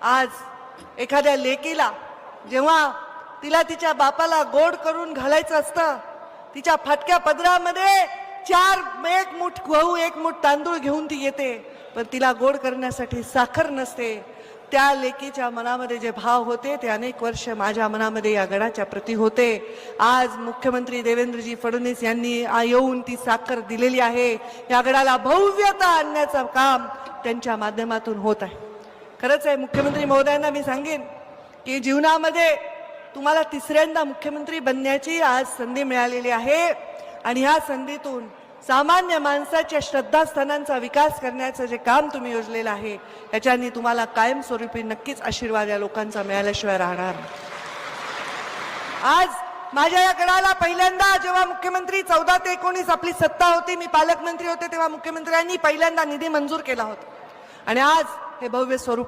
आज एखाद्या लेकीला जेव्हा तिला तिच्या बापाला गोड करून घालायचं असतं तिच्या फाटक्या पदरामध्ये चार एक मुठ गहू एक मुठ तांदूळ घेऊन ती येते. पण तिला गोड करण्यासाठी साखर नसते. त्या लेकीच्या मनामध्ये जे भाव होते ते अनेक वर्ष माझ्या मनामध्ये या गडाच्या प्रती होते. आज मुख्यमंत्री देवेंद्रजी फडणवीस यांनी येऊन ती साखर दिलेली आहे. या गडाला भव्यता आणण्याचं काम त्यांच्या माध्यमातून होत आहे. खरंच आहे मुख्यमंत्री महोदयांना मी सांगेन की जीवनामध्ये तुम्हाला तिसऱ्यांदा मुख्यमंत्री बनण्याची आज संधी मिळालेली आहे आणि ह्या संधीतून सामान्य माणसाच्या श्रद्धास्थानांचा विकास करण्याचं जे काम तुम्ही योजलेलं आहे याच्यानी तुम्हाला कायमस्वरूपी नक्कीच आशीर्वाद या लोकांचा मिळाल्याशिवाय राहणार आज माझ्या या गडाला पहिल्यांदा जेव्हा मुख्यमंत्री चौदा ते एकोणीस आपली सत्ता होती मी पालकमंत्री होते तेव्हा मुख्यमंत्र्यांनी पहिल्यांदा निधी मंजूर केला होता. आणि आज हे भव्य स्वरूप